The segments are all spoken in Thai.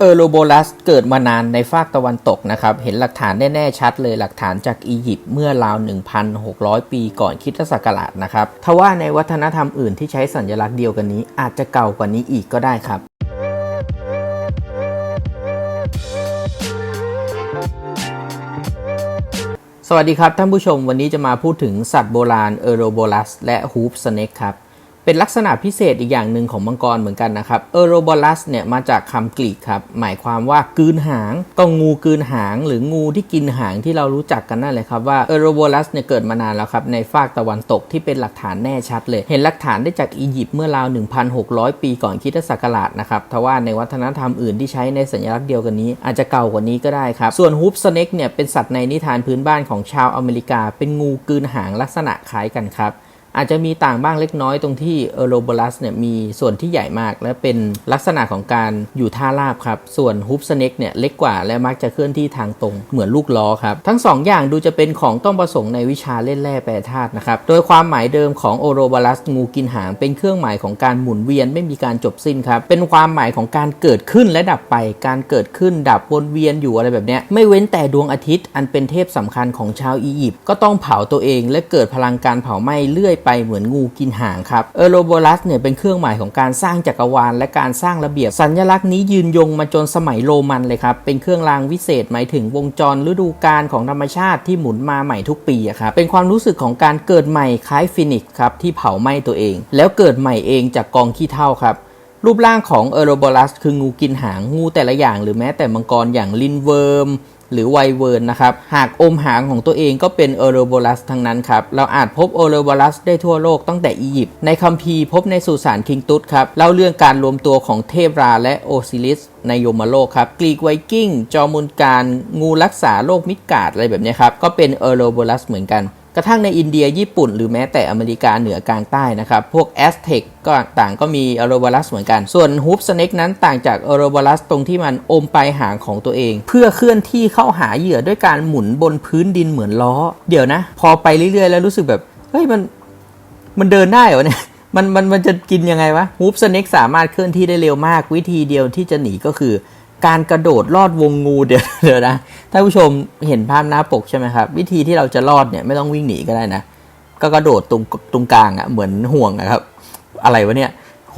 เออโรโบลัสเกิดมานานในฝากตะวันตกนะครับ เห็นหลักฐานแน่ ๆ ชัดเลยหลักฐานจากอียิปต์เมื่อราว 1,600 ปีก่อนคริสตศักราชนะครับทว่าในวัฒนธรรมอื่นที่ใช้สัญลักษณ์เดียวกันนี้ อาจจะเก่ากว่านี้อีกก็ได้ครับสวัสดีครับท่านผู้ชมวันนี้จะมาพูดถึงสัตว์โบราณเออโรโบลัสและฮูปสเนกครับ เป็นลักษณะพิเศษอีกอย่างหนึ่งของมังกรเหมือนกันนะครับเออโรโบลัสเนี่ยมาจากคำกรีกครับ หมายความว่ากืนหาง ก็งูกืนหาง หรืองูที่กินหางที่เรารู้จักกันนั่นเลยครับว่าเออโรโบลัสเนี่ยเกิดมานานแล้วครับในฝากตะวันตกที่เป็นหลักฐานแน่ชัดเลย เห็นหลักฐานได้จากอียิปต์เมื่อราว 1,600 ปีก่อนคริสตศักราชนะครับทว่าในวัฒนธรรมอื่นที่ใช้ในสัญลักษณ์เดียวกันนี้ อาจจะเก่ากว่านี้ก็ได้ครับ ส่วนฮูปสเน็กเนี่ยเป็นสัตว์ในนิทานพื้นบ้านของชาวอเมริกา เป็นงูกืนหางลักษณะคล้ายกันครับ อาจจะมีต่างบ้างเล็กน้อยตรงที่เอโรโบลัสเนี่ยมีส่วนที่ใหญ่มาก และเป็นลักษณะของการอยู่ท่าราบครับ ส่วนฮุปสเน็กเนี่ยเล็กกว่าและมักจะเคลื่อนที่ทางตรงเหมือนลูกล้อครับ ทั้ง 2ออย่างดูจะเป็นของต้องประสงค์ในวิชาเล่นแร่แปรธาตุนะครับ โดยความหมายเดิมของโอโรบลัสงูกินหางเป็นเครื่องหมายของการหมุนเวียนไม่มีการจบสิ้นครับ เป็นความหมายของการเกิดขึ้นและดับไป การเกิดขึ้นดับวนเวียนอยู่อะไรแบบเนี้ยไม่เว้นแต่ดวงอาทิตย์อันเป็นเทพสำคัญของชาวอียิปต์ก็ต้องเผาตัวเอง และเกิดพลังการเผาไหม้เลื่อยไปเหมือนงูกินหางครับเออโรโบลัสเนี่ยเป็นเครื่องหมายของการสร้างจักรวาลและการสร้างระเบียบ สัญลักษณ์นี้ยืนยงมาจนสมัยโรมันเลยครับ เป็นเครื่องรางวิเศษหมายถึงวงจรฤดูกาลของธรรมชาติที่หมุนมาใหม่ทุกปีอะครับเป็นความรู้สึกของการเกิดใหม่คล้ายฟินิกส์ครับที่เผาไหม้ตัวเอง แล้วเกิดใหม่เองจากกองขี้เถ้าครับรูปร่างของเอโรโบลัสคืองูกินหางงูแต่ละอย่าง หรือแม้แต่มังกรอย่างลินเวิร์ม หรือไวเวิร์นนะครับ หากอมหางของตัวเองก็เป็นเอโรโบลัสทั้งนั้นครับ เราอาจพบเอโรโบลัสได้ทั่วโลกตั้งแต่อียิปต์ ในคัมภีร์พบในสุสานคิงตุสครับ เล่าเรื่องการรวมตัวของเทพราและโอซิลิสในโยมโลกครับ กรีกไวกิ้ง จอมุนการ งูรักษาโรคมิดกาดอะไรแบบนี้ครับ ก็เป็นเอโรโบลัสเหมือนกัน กระทั่งในอินเดียญี่ปุ่น หรือแม้แต่อเมริกาเหนือกลางใต้นะครับ พวกแอสเท็กก็ต่างก็มีอโรบอลัสเหมือนกัน ส่วนฮูปสเน็กนั้นต่างจากอโรบอลัสตรงที่มันอมปลายหางของตัวเอง เพื่อเคลื่อนที่เข้าหาเหยื่อด้วยการหมุนบนพื้นดินเหมือนล้อ เดี๋ยวนะ พอไปเรื่อยๆ แล้วรู้สึกแบบเฮ้ยมันมันเดินได้เหรอเนี่ยมันมันมันจะกินยังไงวะฮูปสเน็กสามารถเคลื่อนที่ได้เร็วมากวิธีเดียวที่จะหนีก็คือ การกระโดดลอดวงงูเดี๋ยวเดี๋ยวนะท่านผู้ชมเห็นภาพหน้าปกใช่ไหมครับ วิธีที่เราจะรอดเนี่ยไม่ต้องวิ่งหนีก็ได้นะ ก็กระโดดตรงตรงกลางอะ่ะเหมือนห่วงนะครับ อะไรวะเนี่ย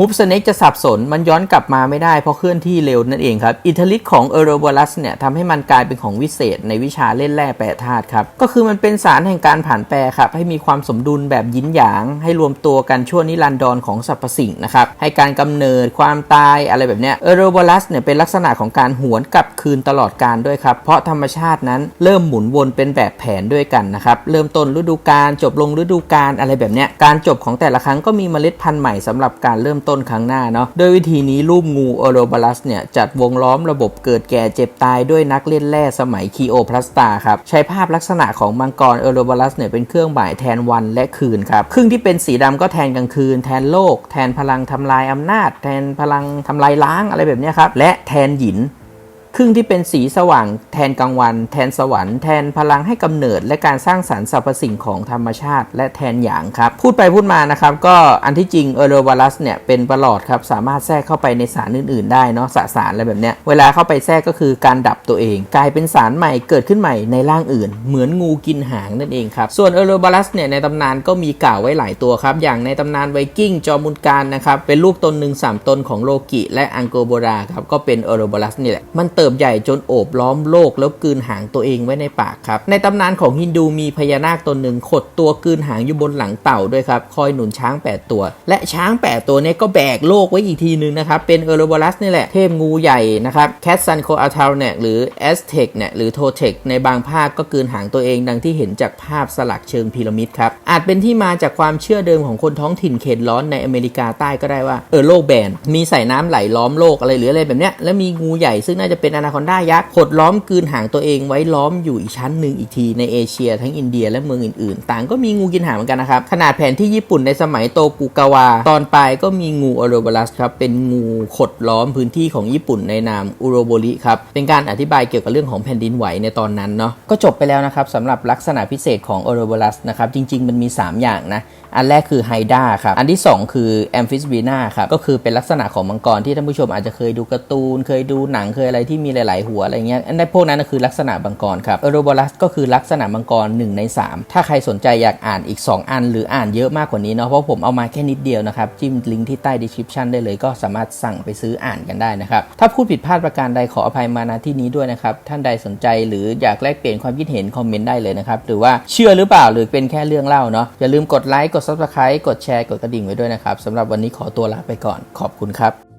ฮุปสเน็กจะสับสนมันย้อนกลับมาไม่ได้เพราะเคลื่อนที่เร็วนั่นเองครับอิทธิฤทธิ์ของเอโรโบลัสเนี่ยทำให้มันกลายเป็นของวิเศษในวิชาเล่นแร่แปรธาตุครับก็คือมันเป็นสารแห่งการผ่านแปรครับให้มีความสมดุลแบบยินหยาง ให้รวมตัวกันชั่วนิรันดรของสรรพสิ่งนะครับให้การกำเนิดความตายอะไรแบบเนี้ยเอโรโบลัสเนี่ยเป็นลักษณะของการหวนกลับคืนตลอดการด้วยครับเพราะธรรมชาตินั้นเริ่มหมุนวนเป็นแบบแผนด้วยกันนะครับเริ่มต้นฤดูกาลจบลงฤดูกาลอะไรแบบเนี้ยการจบของแต่ละครั้งก็มีเมล็ดพันธุ์ใหม่สำหรับการเริ่มต้น้นครั้งหน้าเนาะโดยวิธีนี้รูปงูโอโรบาลัสเนี่ยจัดวงล้อมระบบเกิดแก่เจ็บตายด้วยนักเล่นแร่สมัยคีโอพลาสตาครับใช้ภาพลักษณะของมังกรโอโรบาลัสเนี่ยเป็นเครื่องหมายแทนวันและคืนครับครึ่งที่เป็นสีดำก็แทนกลางคืน แทนโลก แทนพลังทำลายอำนาจ แทนพลังทำลายล้างอะไรแบบนี้ครับและแทนหยิน รึ่งที่เป็นสีสว่าง แทนกลางวัน แทนสวรรค์แทนพลังให้กำเนิด และการสร้างสรรค์สรรพสิ่งของธรรมชาติ และแทนหยางครับ พูดไปพูดมานะครับ ก็อันที่จริงเอโรวาลัสเนี่ยเป็นประหลอดครับ สามารถแทรกเข้าไปในสารอื่น ๆ ได้เนาะสสารอะไรแบบเนี้ยเวลาเข้าไปแทรกก็คือการดับตัวเอง กลายเป็นสารใหม่เกิดขึ้นใหม่ในร่างอื่น เหมือนงูกินหางนั่นเองครับส่วนเอโรวาลัสเนี่ยในตำนานก็มีกล่าวไว้หลายตัวครับอย่างในตำนานไวกิ้งจอมุนการนะครับเป็นลูกตนหนึ่งสามตนของโลกิและอังโกโบราครับก็เป็นเอโรวาลัสนี่แหละมันเติบใหญ่จนโอบล้อมโลกแล้วกลืนหางตัวเองไว้ในปากครับ ในตำนานของฮินดูมีพญานาคตนหนึ่งขดตัวกลืนหางอยู่บนหลังเต่าด้วยครับคอยหนุนช้าง 8 ตัว และช้าง 8 ตัวนี้ก็แบกโลกไว้อีกทีนึงนะครับ เป็นเอโรบอลัสนี่แหละ เทพงูใหญ่นะครับแคทซันโคอาทาลเนี่ยหรือแอสเทกเนี่ยหรือโทเทกในบางภาคก็กลืนหางตัวเองดังที่เห็นจากภาพสลักเชิงพีระมิดครับอาจเป็นที่มาจากความเชื่อเดิมของคนท้องถิ่นเขตร้อนในอเมริกาใต้ก็ได้ว่าเออโลกแบนมีใส่น้ำไหลล้อมโลกอะไรหรืออะไรแบบเนี้ยแล้วมีงูใหญ่ซึ่งน่าจะเป็นออนาคอนดายักษ์ขดล้อมกืนหางตัวเองไว้ล้อมอยู่อีกชั้นหนึ่งอีกทีในเอเชีย ทั้งอินเดียและเมืองอื่นๆ ต่างก็มีงูกินหางเหมือนกันนะครับขนาดแผนที่ญี่ปุ่นในสมัยโตกุกาวา ตอนปลายก็มีงูอโรบลัสครับเป็นงูขดล้อมพื้นที่ของญี่ปุ่นในนามอุโรโบริครับเป็นการอธิบายเกี่ยวกับเรื่องของแผ่นดินไหวในตอนนั้นเนาะก็จบไปแล้วนะครับสำหรับลักษณะพิเศษของอโรโบลัสนะครับจริง ๆ มันมี 3 อย่างนะอันแรกคือไฮด้าครับ อันที่ 2 คือแอมฟิสบีนาครับ ก็คือเป็นลักษณะของมังกรที่ท่านผู้ชมอาจจะเคยดูการ์ตูน เคยดูหนัง เคยอะไรที่มีหลาย ๆ หัวอะไรเงี้ยอันนั้นพวกนั้นนะคือลักษณะมังกรครับเอโรบอลัสก็คือลักษณะมังกร1ใน 3 ถ้าใครสนใจอยากอ่านอีก 2 อัน หรืออ่านเยอะมากกว่านี้เนาะเพราะผมเอามาแค่นิดเดียวนะครับจิ้มลิงก์ที่ใต้ description ได้เลยก็สามารถสั่งไปซื้ออ่านกันได้นะครับถ้าพูดผิดพลาดประการใดขออภัยมาณที่นี้ด้วยนะครับท่านใดสนใจหรืออยากแลกเปลี่ยนความคิดเห็นคอมเมนต์ได้เลยนะครับหรือว่าเชื่อหรือเปล่าหรือเป็นแค่เรื่องเล่าเนาะอย่าลืมกดไลค์กด subscribe กดแชร์กดกระดิ่งไว้ด้วยนะครับสำหรับวันนี้ขอตัวลาไปก่อนขอบคุณครับ